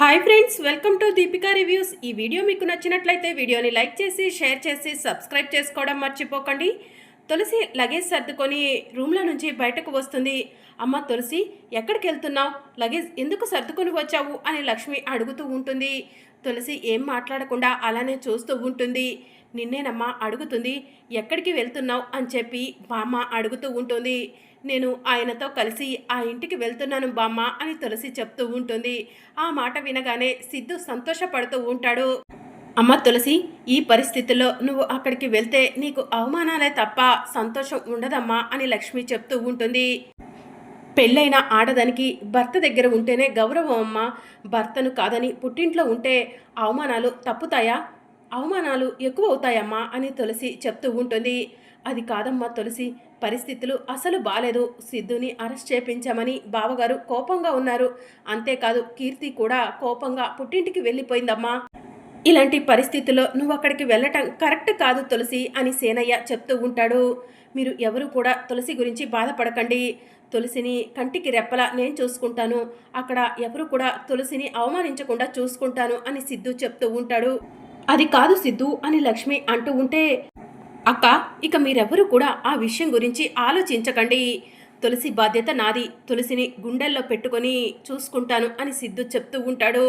Hi friends welcome to Deepika reviews ఈ video మీకు నచ్చినట్లయితే వీడియోని లైక్ చేసి షేర్ చేసి సబ్స్క్రైబ్ చేసుకోవడం మర్చిపోకండి. తులసి లగేజ్ సర్దుకొని రూమ్లో నుంచి బయటకు వస్తుంది. అమ్మ తులసి ఎక్కడికి వెళ్తున్నావు? లగేజ్ ఎందుకు సర్దుకొని వచ్చావు? అని లక్ష్మి అడుగుతూ ఉంటుంది. తులసి ఏం మాట్లాడకుండా అలానే చూస్తూ ఉంటుంది. నిన్నేనమ్మా అడుగుతుంది ఎక్కడికి వెళ్తున్నావు అని చెప్పి బామ్మ అడుగుతూ ఉంటుంది. నేను ఆయనతో కలిసి ఆ ఇంటికి వెళ్తున్నాను బామ్మ అని తులసి చెప్తూ ఉంటుంది. ఆ మాట వినగానే సిద్ధు సంతోషపడుతూ ఉంటాడు. అమ్మ తులసి ఈ పరిస్థితుల్లో నువ్వు అక్కడికి వెళ్తే నీకు అవమానాలే తప్ప సంతోషం ఉండదమ్మా అని లక్ష్మి చెప్తూ ఉంటుంది. పెళ్ళైన ఆడదానికి భర్త దగ్గర ఉంటేనే గౌరవం అమ్మ. భర్తను కాదని పుట్టింట్లో ఉంటే అవమానాలు తప్పుతాయా? అవమానాలు ఎక్కువ అవుతాయమ్మా అని తులసి చెప్తూ ఉంటుంది. అది కాదమ్మా తులసి పరిస్థితులు అసలు బాలేదు. సిద్ధుని అరెస్ట్ చేపించామని బావగారు కోపంగా ఉన్నారు. అంతేకాదు కీర్తి కూడా కోపంగా పుట్టింటికి వెళ్ళిపోయిందమ్మా. ఇలాంటి పరిస్థితుల్లో నువ్వు అక్కడికి వెళ్ళటం కరెక్ట్ కాదు తులసి అని సేనయ్య చెప్తూ ఉంటాడు. మీరు ఎవరు కూడా తులసి గురించి బాధపడకండి. తులసిని కంటికి రెప్పలా నేను చూసుకుంటాను. అక్కడ ఎవరు కూడా తులసిని అవమానించకుండా చూసుకుంటాను అని సిద్ధు చెప్తూ ఉంటాడు. అది కాదు సిద్ధు అని లక్ష్మి అంటూ ఉంటే అక్క ఇక మీరెవ్వరూ కూడా ఆ విషయం గురించి ఆలోచించకండి. తులసి బాధ్యత నాది. తులసిని గుండెల్లో పెట్టుకొని చూసుకుంటాను అని సిద్ధు చెప్తూ ఉంటాడు.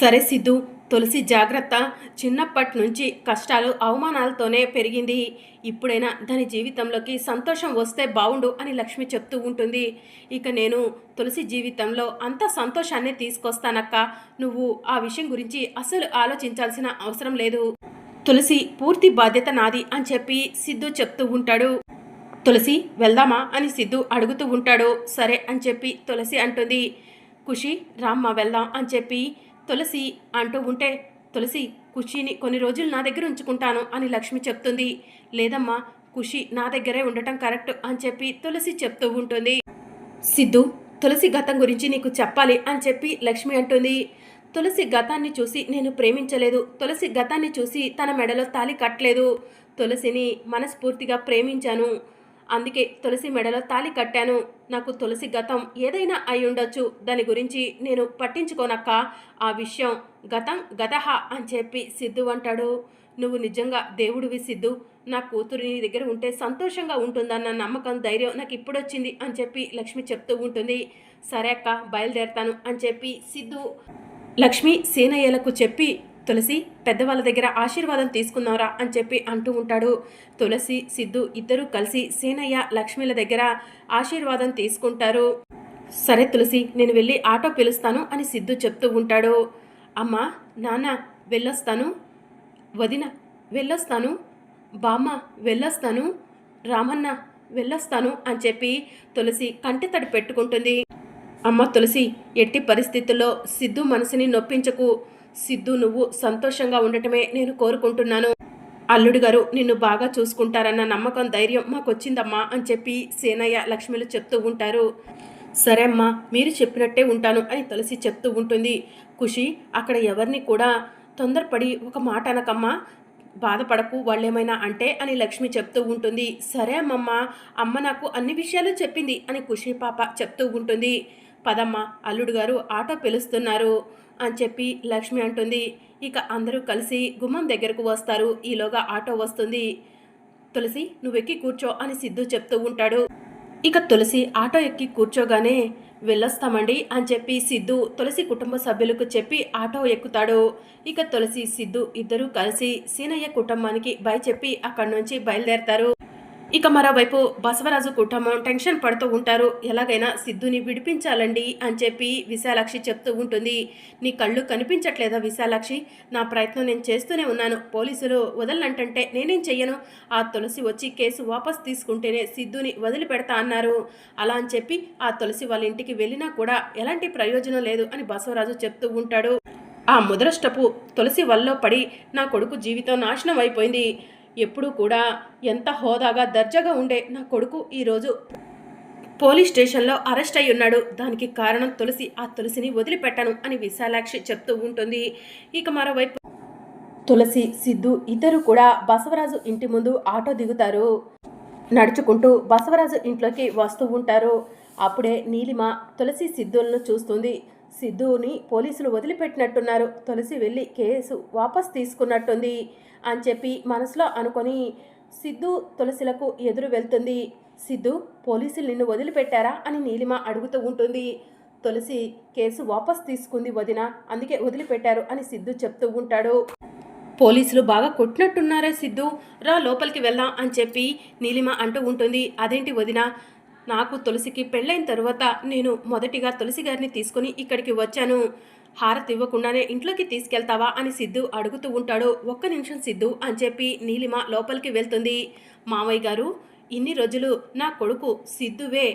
సరే సిద్ధు తులసి జాగ్రత్త చిన్నప్పటి నుంచి కష్టాలు అవమానాలతోనే పెరిగింది. ఇప్పుడైనా దాని జీవితంలోకి సంతోషం వస్తే బావుండు అని లక్ష్మి చెప్తూ ఉంటుంది. ఇక నేను తులసి జీవితంలో అంత సంతోషాన్ని తీసుకొస్తానక్క. నువ్వు ఆ విషయం గురించి అసలు ఆలోచించాల్సిన అవసరం లేదు. తులసి పూర్తి బాధ్యత నాది అని చెప్పి సిద్ధు చెప్తూ ఉంటాడు. తులసి వెళ్దామా అని సిద్ధు అడుగుతూ ఉంటాడు. సరే అని చెప్పి తులసి అంటుంది. ఖుషి రామ్మ వెళ్దాం అని చెప్పి తులసి అంటూ ఉంటే తులసి ఖుషిని కొన్ని రోజులు నా దగ్గర ఉంచుకుంటాను అని లక్ష్మి చెప్తుంది. లేదమ్మా ఖుషి నా దగ్గరే ఉండటం కరెక్ట్ అని చెప్పి తులసి చెప్తూ ఉంటుంది. సిద్ధు తులసి గతం గురించి నీకు చెప్పాలి అని చెప్పి లక్ష్మి అంటుంది. తులసి గతాన్ని చూసి నేను ప్రేమించలేదు. తులసి గతాన్ని చూసి తన మెడలో తాలి కట్టలేదు. తులసిని మనస్ఫూర్తిగా ప్రేమించాను. అందుకే తులసి మెడలో తాలి కట్టాను. నాకు తులసి గతం ఏదైనా అయి ఉండొచ్చు. దాని గురించి నేను పట్టించుకోనక్క. ఆ విషయం గతం గతహ అని చెప్పి సిద్ధు అంటాడు. నువ్వు నిజంగా దేవుడివి సిద్ధు. నా కూతురు నీ దగ్గర ఉంటే సంతోషంగా ఉంటుందన్న నమ్మకం ధైర్యం నాకు ఇప్పుడొచ్చింది అని చెప్పి లక్ష్మి చెప్తూ ఉంటుంది. సరే అక్క బయలుదేరతాను అని చెప్పి సిద్ధు లక్ష్మి సీనయ్యలకు చెప్పి తులసి పెద్దవాళ్ళ దగ్గర ఆశీర్వాదం తీసుకున్నావురా అని చెప్పి అంటూ ఉంటాడు. తులసి సిద్ధు ఇద్దరూ కలిసి సీనయ్య లక్ష్మిల దగ్గర ఆశీర్వాదం తీసుకుంటారు. సరే తులసి నేను వెళ్ళి ఆటో పిలుస్తాను అని సిద్ధు చెప్తూ ఉంటాడు. అమ్మా నాన్న వెళ్ళొస్తాను. వదిన వెళ్ళొస్తాను. బామ్మ వెళ్ళొస్తాను. రామన్న వెళ్ళొస్తాను అని చెప్పి తులసి కంటితడి పెట్టుకుంటుంది. అమ్మ తులసి ఎట్టి పరిస్థితుల్లో సిద్ధు మనసుని నొప్పించకు. సిద్ధు నువ్వు సంతోషంగా ఉండటమే నేను కోరుకుంటున్నాను. అల్లుడు గారు నిన్ను బాగా చూసుకుంటారన్న నమ్మకం ధైర్యం మాకొచ్చిందమ్మా అని చెప్పి సేనయ్య లక్ష్మిలు చెప్తూ ఉంటారు. సరే అమ్మా మీరు చెప్పినట్టే ఉంటాను అని తులసి చెప్తూ ఉంటుంది. ఖుషి అక్కడ ఎవరిని కూడా తొందరపడి ఒక మాట అనకమ్మా. బాధపడకు వాళ్ళేమైనా అంటే అని లక్ష్మి చెప్తూ ఉంటుంది. సరే అమ్మమ్మ అమ్మ నాకు అన్ని విషయాలు చెప్పింది అని ఖుషి పాప చెప్తూ ఉంటుంది. పదమ్మ అల్లుడు గారు ఆటో పిలుస్తున్నారు. అని చెప్పి లక్ష్మి అంటుంది. ఇక అందరూ కలిసి గుమ్మం దగ్గరకు వస్తారు. ఈలోగా ఆటో వస్తుంది. తులసి నువ్వెక్కి కూర్చో అని సిద్ధు చెప్తూ ఉంటాడు. ఇక తులసి ఆటో ఎక్కి కూర్చోగానే వెళ్ళొస్తామండి అని చెప్పి సిద్ధు తులసి కుటుంబ సభ్యులకు చెప్పి ఆటో ఎక్కుతాడు. ఇక తులసి సిద్ధు ఇద్దరూ కలిసి సీనయ్య కుటుంబానికి బై చెప్పి అక్కడి నుంచి బయలుదేరతారు. ఇక మరోవైపు బసవరాజు కుటుంబం టెన్షన్ పడుతూ ఉంటారు. ఎలాగైనా సిద్ధుని విడిపించాలండి అని చెప్పి విశాలాక్షి చెప్తూ ఉంటుంది. నీ కళ్ళు కనిపించట్లేదా విశాలాక్షి? నా ప్రయత్నం నేను చేస్తూనే ఉన్నాను. పోలీసులు వదలనంటే నేనేం చెయ్యను? ఆ తులసి వచ్చి కేసు వాపస్ తీసుకుంటేనే సిద్ధుని వదిలిపెడతా అన్నారు. అలా అని చెప్పి ఆ తులసి వాళ్ళ ఇంటికి వెళ్ళినా కూడా ఎలాంటి ప్రయోజనం లేదు అని బసవరాజు చెప్తూ ఉంటాడు. ఆ ముదరష్టపు తులసి వల్ల పడి నా కొడుకు జీవితం నాశనం అయిపోయింది. ఎప్పుడూ కూడా ఎంత హోదాగా దర్జాగా ఉండే నా కొడుకు ఈరోజు పోలీస్ స్టేషన్లో అరెస్ట్ అయి ఉన్నాడు. దానికి కారణం తులసి. ఆ తులసిని వదిలిపెట్టను అని విశాలాక్షి చెప్తూ ఉంటుంది. ఇక మరోవైపు తులసి సిద్ధు ఇద్దరు కూడా బసవరాజు ఇంటి ముందు ఆటో దిగుతారు. నడుచుకుంటూ బసవరాజు ఇంట్లోకి వస్తూ ఉంటారు. అప్పుడే నీలిమ తులసి సిద్ధులను చూస్తుంది. సిద్ధుని పోలీసులు వదిలిపెట్టినట్టున్నారు. తులసి వెళ్ళి కేసు వాపస్ తీసుకున్నట్టుంది. అని చెప్పి మనసులో అనుకొని సిద్ధు తులసిలకు ఎదురు వెళ్తుంది. సిద్ధు పోలీసులు నిన్ను వదిలిపెట్టారా అని నీలిమ అడుగుతూ ఉంటుంది. తులసి కేసు వాపస్ తీసుకుంది వదిన అందుకే వదిలిపెట్టారు అని సిద్ధు చెప్తూ ఉంటాడు. పోలీసులు బాగా కొట్టినట్టున్నారే సిద్ధు రా లోపలికి వెళ్దాం అని చెప్పి నీలిమ అంటూ ఉంటుంది. అదేంటి వదిన నాకు తులసికి పెళ్ళైన తరువాత నేను మొదటిగా తులసి గారిని తీసుకుని ఇక్కడికి వచ్చాను. హారతి ఇవ్వకుండానే ఇంట్లోకి తీసుకెళ్తావా అని సిద్ధు అడుగుతూ ఉంటాడు. ఒక్క నిమిషం సిద్ధు అని చెప్పి నీలిమ లోపలికి వెళ్తుంది. మావయ్య గారు ఇన్ని రోజులు నా కొడుకు సిద్ధువే.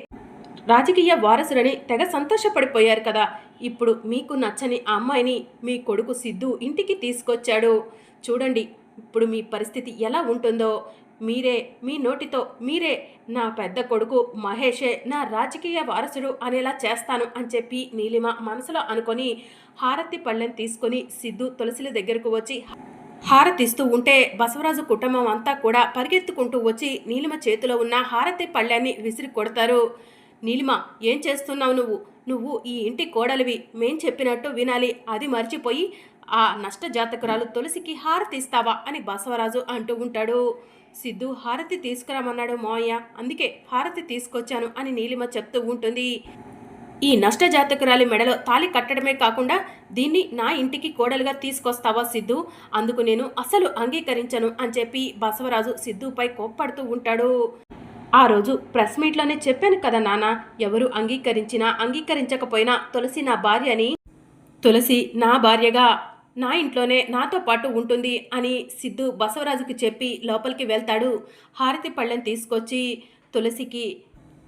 రాజకీయ వారసుడని తెగ సంతోషపడిపోయారు కదా. ఇప్పుడు మీకు నచ్చని ఆ అమ్మాయిని మీ కొడుకు సిద్ధు ఇంటికి తీసుకొచ్చాడు. చూడండి ఇప్పుడు మీ పరిస్థితి ఎలా ఉంటుందో. మీరే మీ నోటితో మీరే నా పెద్ద కొడుకు మహేషే నా రాజకీయ వారసుడు అనేలా చేస్తాను అని చెప్పి నీలిమ మనసులో అనుకొని హారతి పళ్ళెం తీసుకొని సిద్ధు తులసిల దగ్గరకు వచ్చి హారతిస్తూ ఉంటే బసవరాజు కుటుంబం అంతా కూడా పరిగెత్తుకుంటూ వచ్చి నీలిమ చేతిలో ఉన్న హారతి పళ్ళాన్ని విసిరి కొడతారు. నీలిమ ఏం చేస్తున్నావు నువ్వు? నువ్వు ఈ ఇంటి కోడలివి. మేం చెప్పినట్టు వినాలి. అది మర్చిపోయి ఆ నష్ట జాతకురాలు తులసికి హారతి ఇస్తావా అని బసవరాజు అంటూ ఉంటాడు. సిద్ధు హారతి తీసుకురామన్నాడు మావయ్య. అందుకే హారతి తీసుకొచ్చాను అని నీలిమ చెప్తూ ఉంటుంది. ఈ నష్టజాతకురాలి మెడలో తాలి కట్టడమే కాకుండా దీన్ని నా ఇంటికి కోడలుగా తీసుకొస్తావా సిద్ధు? అందుకు నేను అసలు అంగీకరించను అని చెప్పి బసవరాజు సిద్ధుపై కోప్పడుతూ ఉంటాడు. ఆ రోజు ప్రెస్ మీట్లోనే చెప్పాను కదా నాన్న ఎవరు అంగీకరించినా అంగీకరించకపోయినా తులసి నా భార్య అని తులసి నా భార్యగా నా ఇంట్లోనే నాతో పాటు ఉంటుంది అని సిద్ధు బసవరాజుకి చెప్పి లోపలికి వెళ్తాడు. హారతి పళ్ళెం తీసుకొచ్చి తులసికి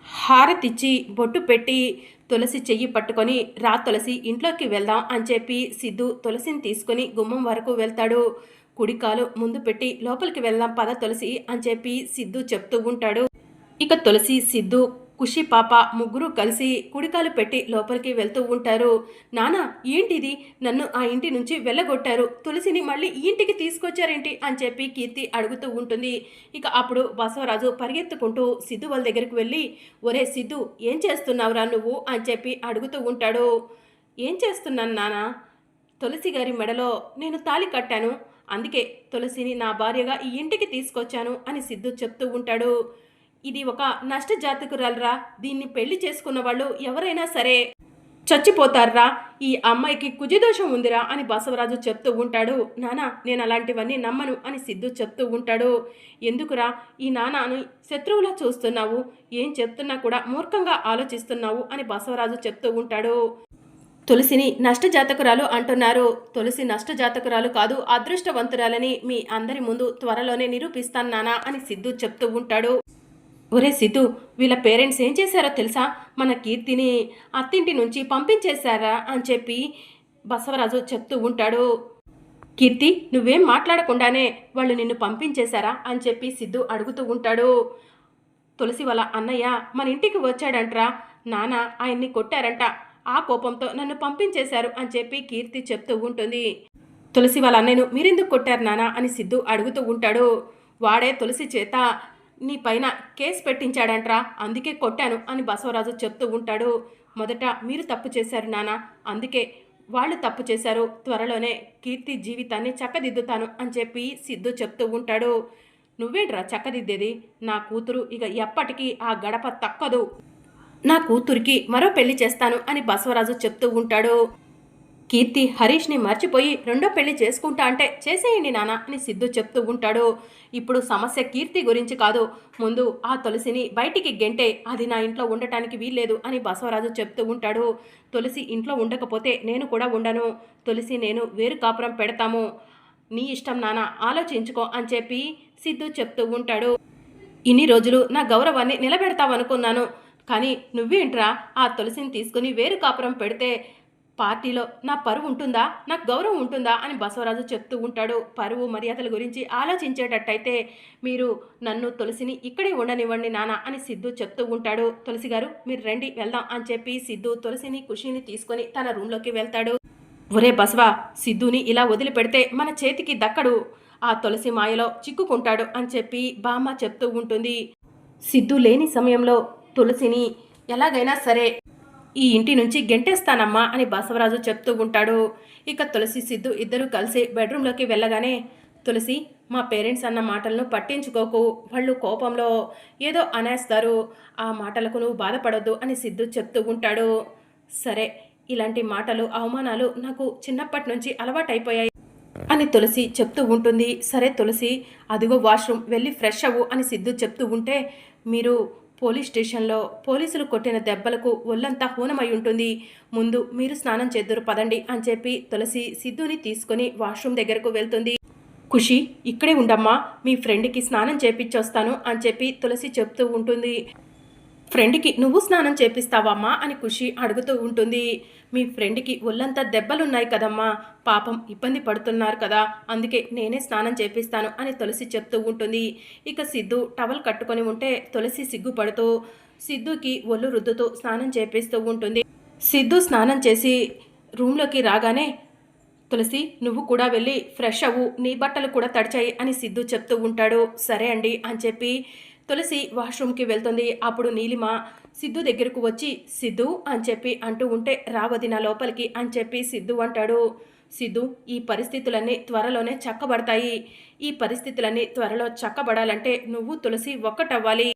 హారతిచ్చి బొట్టు పెట్టి తులసి చెయ్యి పట్టుకొని రా తులసి ఇంట్లోకి వెళ్దాం అని చెప్పి సిద్ధు తులసిని తీసుకొని గుమ్మం వరకు వెళ్తాడు. కుడికాలు ముందు పెట్టి లోపలికి వెళ్దాం పద తులసి అని చెప్పి సిద్ధు చెప్తూ ఉంటాడు. ఇక తులసి సిద్ధు కుషి పాప ముగ్గురు కలిసి కుడికాలు పెట్టి లోపలికి వెళ్తూ ఉంటారు. నానా ఏంటిది? నన్ను ఆ ఇంటి నుంచి వెళ్ళగొట్టారు. తులసిని మళ్ళీ ఈ ఇంటికి తీసుకొచ్చారేంటి? అని చెప్పి కీర్తి అడుగుతూ ఉంటుంది. ఇక అప్పుడు బసవరాజు పరిగెత్తుకుంటూ సిద్ధు వాళ్ళ దగ్గరికి వెళ్ళి ఒరే సిద్ధు ఏం చేస్తున్నావురా నువ్వు? అని చెప్పి అడుగుతూ ఉంటాడు. ఏం చేస్తున్నాను నానా? తులసి గారి మెడలో నేను తాళి కట్టాను. అందుకే తులసిని నా భార్యగా ఈ ఇంటికి తీసుకొచ్చాను అని సిద్ధు చెప్తూ ఉంటాడు. ఇది ఒక నష్ట జాతకురాలరా దీన్ని పెళ్ళి చేసుకున్న వాళ్ళు ఎవరైనా సరే చచ్చిపోతారా ఈ అమ్మాయికి కుజిదోషం ఉందిరా అని బసవరాజు చెప్తూ ఉంటాడు. నానా నేను అలాంటివన్నీ నమ్మను అని సిద్ధు చెప్తూ ఉంటాడు. ఎందుకురా? ఈ నానాను శత్రువులా చూస్తున్నావు. ఏం చెప్తున్నా కూడా మూర్ఖంగా ఆలోచిస్తున్నావు అని బసవరాజు చెప్తూ ఉంటాడు. తులసిని నష్టజాతకురాలు అంటున్నారు. తులసి నష్టజాతకురాలు కాదు అదృష్టవంతురాలని మీ అందరి ముందు త్వరలోనే నిరూపిస్తాను నానా అని సిద్ధు చెప్తూ ఉంటాడు. ఒరే సిద్ధు వీళ్ళ పేరెంట్స్ ఏం చేశారో తెలుసా? మన కీర్తిని అత్తింటి నుంచి పంపించేశారా అని చెప్పి బసవరాజు చెప్తూ ఉంటాడు. కీర్తి నువ్వేం మాట్లాడకుండానే వాళ్ళు నిన్ను పంపించేశారా అని చెప్పి సిద్ధు అడుగుతూ ఉంటాడు. తులసి వాళ్ళ అన్నయ్య మన ఇంటికి వచ్చాడంట్రా. నాన్న ఆయన్ని కొట్టారంట. ఆ కోపంతో నన్ను పంపించేశారు అని చెప్పి కీర్తి చెప్తూ ఉంటుంది. తులసి వాళ్ళ అన్నయ్యను మీరెందుకు కొట్టారు నానా అని సిద్ధు అడుగుతూ ఉంటాడు. వాడే తులసి చేత నీ పైన కేసు పెట్టించాడంట్రా అందుకే కొట్టాను అని బసవరాజు చెప్తూ ఉంటాడు. మొదట మీరు తప్పు చేశారు నాన్న అందుకే వాళ్ళు తప్పు చేశారు. త్వరలోనే కీర్తి జీవితాన్ని చక్కదిద్దుతాను అని చెప్పి సిద్ధు చెప్తూ ఉంటాడు. నువ్వేంట్రా చక్కదిద్దేది? నా కూతురు ఇక ఎప్పటికీ ఆ గడప తక్కదు. నా కూతురికి మరో పెళ్ళి చేస్తాను అని బసవరాజు చెప్తూ ఉంటాడు. కీర్తి హరీష్ని మర్చిపోయి రెండో పెళ్ళి చేసుకుంటా అంటే చేసేయండి నాన్న అని సిద్ధు చెప్తూ ఉంటాడు. ఇప్పుడు సమస్య కీర్తి గురించి కాదు. ముందు ఆ తులసిని బయటికి గెంటే అది నా ఇంట్లో ఉండటానికి వీల్లేదు అని బసవరాజు చెప్తూ ఉంటాడు. తులసి ఇంట్లో ఉండకపోతే నేను కూడా ఉండను. తులసి నేను వేరు కాపురం పెడతాము. నీ ఇష్టం నాన్న ఆలోచించుకో అని చెప్పి సిద్ధు చెప్తూ ఉంటాడు. ఇన్ని రోజులు నా గౌరవాన్ని నిలబెడతావనుకున్నాను. కానీ నువ్వేంట్రా ఆ తులసిని తీసుకుని వేరు కాపురం పెడితే పార్టీలో నా పరువు ఉంటుందా? నాకు గౌరవం ఉంటుందా? అని బసవరాజు చెప్తూ ఉంటాడు. పరువు మర్యాదల గురించి ఆలోచించేటట్టయితే మీరు నన్ను తులసిని ఇక్కడే ఉండనివ్వండి నాన్న అని సిద్ధు చెప్తూ ఉంటాడు. తులసి గారు మీరు రండి వెళ్దాం అని చెప్పి సిద్ధు తులసిని ఖుషిని తీసుకొని తన రూమ్లోకి వెళ్తాడు. ఒరే బసవా సిద్ధుని ఇలా వదిలిపెడితే మన చేతికి దక్కడు. ఆ తులసి మాయలో చిక్కుకుంటాడు అని చెప్పి బామ్మ చెప్తూ ఉంటుంది. సిద్ధు లేని సమయంలో తులసిని ఎలాగైనా సరే ఈ ఇంటి నుంచి గెంటేస్తానమ్మా అని బసవరాజు చెప్తూ ఉంటాడు. ఇక తులసి సిద్ధు ఇద్దరు కలిసి బెడ్రూమ్లోకి వెళ్ళగానే తులసి మా పేరెంట్స్ అన్న మాటలను పట్టించుకోకు. వాళ్ళు కోపంలో ఏదో అనేస్తారు. ఆ మాటలకు నువ్వు బాధపడొద్దు అని సిద్ధు చెప్తూ ఉంటాడు. సరే ఇలాంటి మాటలు అవమానాలు నాకు చిన్నప్పటి నుంచి అలవాటైపోయాయి అని తులసి చెప్తూ ఉంటుంది. సరే తులసి అదిగో వాష్రూమ్ వెళ్ళి ఫ్రెష్ అవ్వు అని సిద్ధు చెప్తూ ఉంటే మీరు పోలీస్ స్టేషన్లో పోలీసులు కొట్టిన దెబ్బలకు ఒళ్ళంతా హూనమై ఉంటుంది. ముందు మీరు స్నానం చేద్దురు పదండి అని చెప్పి తులసి సిద్ధుని తీసుకొని వాష్రూమ్ దగ్గరకు వెళ్తుంది. ఖుషి ఇక్కడే ఉండమ్మా మీ ఫ్రెండ్కి స్నానం చేపించొస్తాను అని చెప్పి తులసి చెప్తూ ఉంటుంది. ఫ్రెండ్కి నువ్వు స్నానం చేపిస్తావమ్మా అని ఖుషి అడుగుతూ ఉంటుంది. మీ ఫ్రెండ్కి ఒళ్ళంతా దెబ్బలున్నాయి కదమ్మా పాపం ఇబ్బంది పడుతున్నారు కదా అందుకే నేనే స్నానం చేపిస్తాను అని తులసి చెప్తూ ఉంటుంది. ఇక సిద్ధు టవల్ కట్టుకొని ఉంటే తులసి సిగ్గుపడుతూ సిద్ధుకి ఒళ్ళు రుద్దుతూ స్నానం చేపిస్తూ ఉంటుంది. సిద్ధు స్నానం చేసి రూమ్లోకి రాగానే తులసి నువ్వు కూడా వెళ్ళి ఫ్రెష్ అవ్వు నీ బట్టలు కూడా తడిచాయి అని సిద్ధు చెప్తూ ఉంటాడు. సరే అండి అని చెప్పి తులసి వాష్రూమ్కి వెళ్తుంది. అప్పుడు నీలిమ సిద్ధు దగ్గరకు వచ్చి సిద్ధు అని చెప్పి అంటూ ఉంటే రావది నా లోపలికి అని చెప్పి సిద్ధు అంటాడు. సిద్ధు ఈ పరిస్థితులన్నీ త్వరలోనే చక్కబడతాయి. ఈ పరిస్థితులన్నీ త్వరలో చక్కబడాలంటే నువ్వు తులసి ఒక్కటవ్వాలి.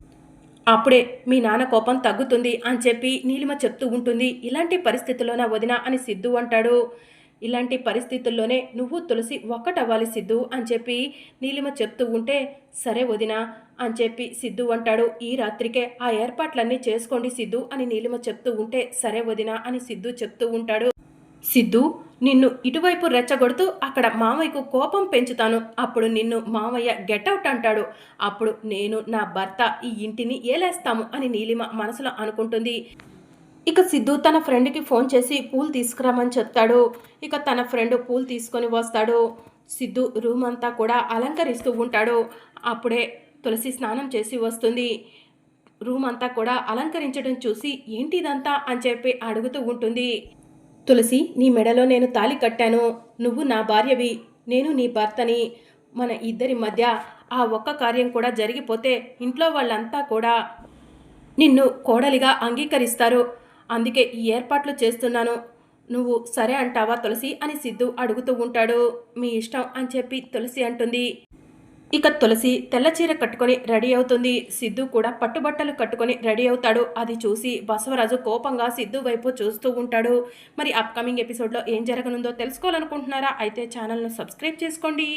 అప్పుడే మీ నాన్న కోపం తగ్గుతుంది అని చెప్పి నీలిమ చెప్తూ ఉంటుంది. ఇలాంటి పరిస్థితుల్లోన వదిన అని సిద్ధు అంటాడు. ఇలాంటి పరిస్థితుల్లోనే నువ్వు తులసి ఒక్కటవ్వాలి సిద్ధు అని చెప్పి నీలిమ చెప్తూ ఉంటే సరే వదినా అని చెప్పి సిద్ధు అంటాడు. ఈ రాత్రికే ఆ ఏర్పాట్లన్నీ చేసుకోండి సిద్ధు అని నీలిమ చెప్తూ ఉంటే సరే వదినా అని సిద్ధు చెప్తూ ఉంటాడు. సిద్ధు నిన్ను ఇటువైపు రెచ్చగొడుతూ అక్కడ మామయ్యకు కోపం పెంచుతాను. అప్పుడు నిన్ను మామయ్య గెట్అవుట్ అంటాడు. అప్పుడు నేను నా భర్త ఈ ఇంటిని ఏలేస్తాము అని నీలిమ మనసులో అనుకుంటుంది. ఇక సిద్ధు తన ఫ్రెండ్కి ఫోన్ చేసి పూలు తీసుకురామని చెప్తాడు. ఇక తన ఫ్రెండ్ పూలు తీసుకొని వస్తాడు. సిద్ధు రూమ్ అంతా కూడా అలంకరిస్తూ ఉంటాడు. అప్పుడే తులసి స్నానం చేసి వస్తుంది. రూమ్ అంతా కూడా అలంకరించడం చూసి ఏంటిదంతా అని చెప్పి అడుగుతూ ఉంటుంది. తులసి నీ మెడలో నేను తాలి కట్టాను. నువ్వు నా భార్యవి. నేను నీ భర్తని. మన ఇద్దరి మధ్య ఆ ఒక్క కార్యం కూడా జరిగిపోతే ఇంట్లో వాళ్ళంతా కూడా నిన్ను కోడలిగా అంగీకరిస్తారు. అందుకే ఈ ఏర్పాట్లు చేస్తున్నాను. నువ్వు సరే అంటావా తులసి? అని సిద్ధు అడుగుతూ ఉంటాడు. మీ ఇష్టం అని చెప్పి తులసి అంటుంది. ఇక తులసి తెల్ల చీర కట్టుకొని రెడీ అవుతుంది. సిద్ధు కూడా పట్టుబట్టలు కట్టుకొని రెడీ అవుతాడు. అది చూసి బసవరాజు కోపంగా సిద్ధు వైపు చూస్తూ ఉంటాడు. మరి అప్కమింగ్ ఎపిసోడ్లో ఏం జరగనుందో తెలుసుకోవాలనుకుంటున్నారా? అయితే ఛానల్ను సబ్స్క్రైబ్ చేసుకోండి.